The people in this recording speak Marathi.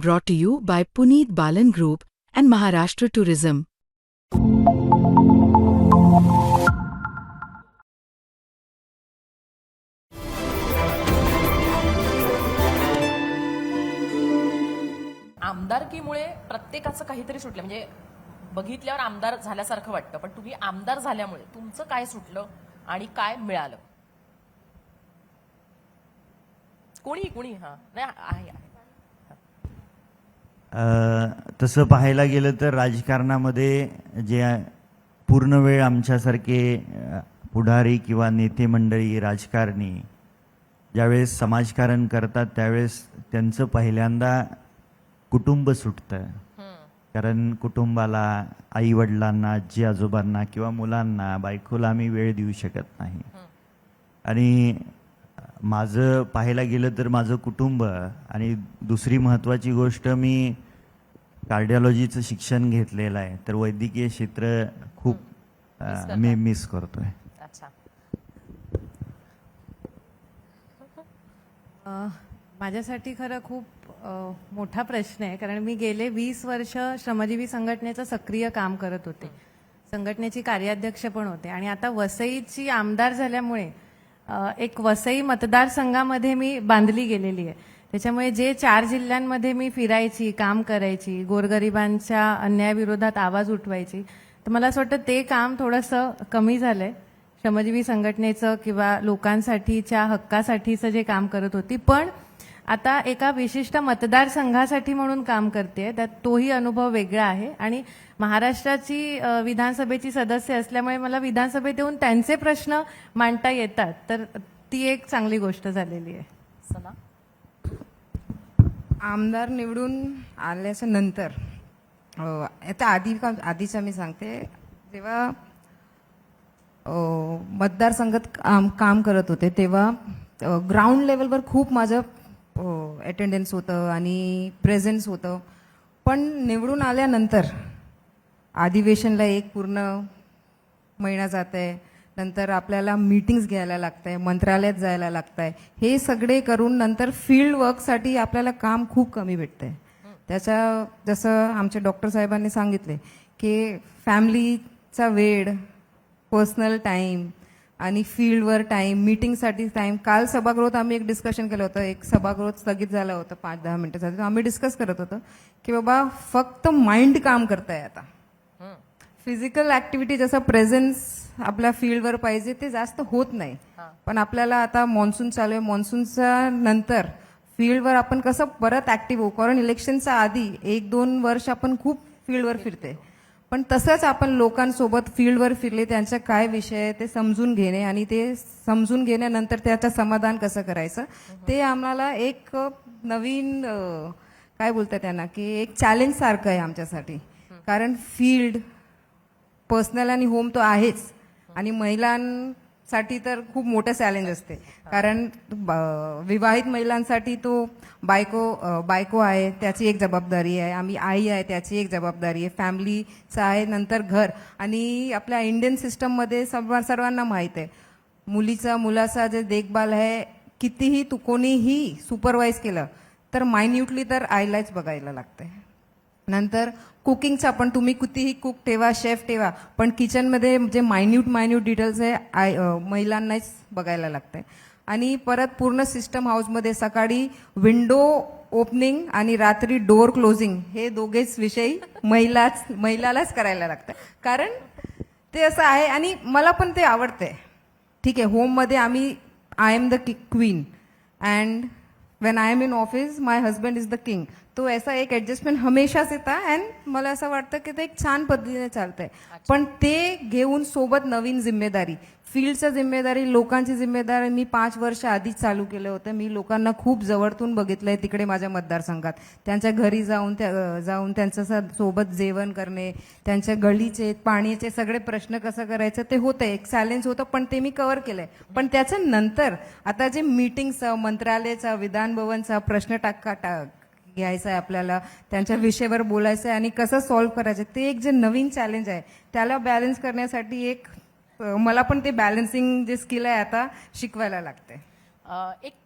brought to you by Puneet Balan Group and Maharashtra Tourism. आमदारकीमुळे प्रत्येकाचं काहीतरी सुटलं. म्हणजे बघितल्यावर आमदार झाल्यासारखं वाटतं पण तुम्ही आमदार झाल्यामुळे तुमचं काय सुटलं आणि काय मिळालं? कोणी कोणी? हा. नाही आहे तसं पाहायला गेलं तर राजकारणामध्ये जे पूर्ण वेळ आमच्यासारखे पुढारी किंवा नेते मंडळी राजकारणी ज्यावेळेस समाजकारण करतात त्यावेळेस त्यांचं पहिल्यांदा कुटुंब सुटतं. कारण कुटुंबाला आई वडिलांना आजी आजोबांना किंवा मुलांना बायकोला आम्ही वेळ देऊ शकत नाही. आणि माझं पाहायला गेलं तर माझं कुटुंब आणि दुसरी महत्त्वाची गोष्ट मी कार्डिओलॉजीचं शिक्षण घेतलेलं आहे. तर वैद्यकीय क्षेत्र खूप मी मिस करतोय. माझ्यासाठी खरं खूप मोठा प्रश्न आहे. कारण मी गेले वीस वर्ष श्रमजीवी संघटनेचं सक्रिय काम करत होते. संघटनेची कार्याध्यक्ष पण होते. आणि आता वसईची आमदार झाल्यामुळे एक वसई मतदारसंघामध्ये मी बांधली गेलेली आहे. त्याच्यामुळे जे चार जिल्ह्यांमध्ये मी फिरायची काम करायची गोरगरिबांच्या अन्यायाविरोधात आवाज उठवायची तर मला असं वाटतं ते काम थोडंसं कमी झालंय. श्रमजीवी संघटनेचं किंवा लोकांसाठीच्या हक्कासाठीचं जे काम करत होती. पण आता एका विशिष्ट मतदारसंघासाठी म्हणून काम करते. त्यात तोही अनुभव वेगळा आहे. आणि महाराष्ट्राची विधानसभेची सदस्य असल्यामुळे मला विधानसभेत येऊन त्यांचे प्रश्न मांडता येतात. तर ती एक चांगली गोष्ट झालेली आहे. सना? आमदार निवडून आल्याच्यानंतर आता आधी का आधीचं मी सांगते. जेव्हा मतदारसंघात काम काम करत होते तेव्हा ग्राउंड लेवलवर खूप माझं अटेंडन्स होतं आणि प्रेझेन्स होतं. पण निवडून आल्यानंतर अधिवेशनला एक पूर्ण महिना जात आहे नंतर आपल्याला मीटिंग्स घ्यायला लागत आहे मंत्रालयात जायला लागत आहे हे सगळे करून नंतर फील्ड वर्कसाठी आपल्याला काम खूप कमी भेटतंय. त्याच्या जसं आमच्या डॉक्टर साहेबांनी सांगितले की फॅमिलीचा वेळ पर्सनल टाईम आणि फील्डवर टाईम मीटिंगसाठी टाईम काल सभागृहात आम्ही एक डिस्कशन केलं होतं. एक सभागृह स्थगित झालं होतं पाच दहा मिनिटासाठी आम्ही डिस्कस करत होतो की बाबा फक्त माइंड काम करताय आता. फिजिकल ऍक्टिव्हिटी जसं प्रेझेन्स आपल्या फील्डवर पाहिजे ते जास्त होत नाही. पण आपल्याला आता मान्सून चालू आहे. मान्सूनच्या नंतर फील्डवर आपण कसं परत ऍक्टिव्ह होऊ? कारण इलेक्शनच्या आधी एक दोन वर्ष आपण खूप फील्डवर फिरते पण तसंच आपण लोकांसोबत फील्डवर फिरले त्यांचा काय विषय आहे ते समजून घेणे आणि ते समजून घेण्यानंतर त्याचं समाधान कसं करायचं ते आम्हाला एक नवीन काय बोलतात त्यांना की एक चॅलेंज सारखं आहे आमच्यासाठी. कारण फील्ड पर्सनल आणि होम तो आहेच. आणि महिलां साठी तर खूप मोठं चॅलेंज असते. कारण ब- विवाहित महिलांसाठी तो बायको बायको आहे त्याची एक जबाबदारी आहे आम्ही आई आहे त्याची एक जबाबदारी आहे फॅमिलीचं आहे नंतर घर. आणि आपल्या इंडियन सिस्टममध्ये सर्व सर्वांना माहीत आहे. मुलीचा मुलाचा जे देखभाल आहे कितीही तू कोणीही सुपरवाईज केलं तर मायन्युटली तर आईलाच बघायला लागते नंतर कुकिंगचा पण तुम्ही कितीही कुक ठेवा शेफ ठेवा पण किचनमध्ये जे मायन्यूट मायन्यूट डिटेल्स आहे आय महिलांनाच बघायला लागतंय. आणि परत पूर्ण सिस्टम हाऊसमध्ये सकाळी विंडो ओपनिंग आणि रात्री डोअर क्लोजिंग हे दोघेच विषयी महिलाच महिलालाच करायला लागतं कारण ते असं आहे आणि मला पण ते आवडते ठीक आहे होममध्ये आम्ही I am the queen and when I am in office my husband is the king तो ऐसा एक ऍडजस्टमेंट हमेशाच येतात अँड मला असं वाटतं की ते एक छान पद्धतीने चालतंय. पण ते घेऊन सोबत नवीन जिम्मेदारी. फील्डचं जिम्मेदारी लोकांची जिम्मेदारी मी पाच वर्ष आधीच चालू केलं होतं. मी लोकांना खूप जवळतून बघितलंय तिकडे माझ्या मतदारसंघात. त्यांच्या घरी जाऊन त्या जाऊन त्यांचं सोबत जेवण करणे त्यांच्या गळीचे पाण्याचे सगळे प्रश्न कसं करायचं ते होतं एक चॅलेंज होतं पण ते मी कव्हर केलंय. पण त्याच्या नंतर आता जे मीटिंगचं मंत्रालयाचा विधानभवनचा प्रश्न टाका टाक घ्यायचं आहे आपल्याला त्यांच्या विषयावर बोलायचं आहे आणि कसं सॉल्व्ह करायचं ते एक जे नवीन चॅलेंज आहे त्याला बॅलन्स करण्यासाठी एक मला पण ते बॅलन्सिंग जे स्किल आहे आता शिकवायला लागते एक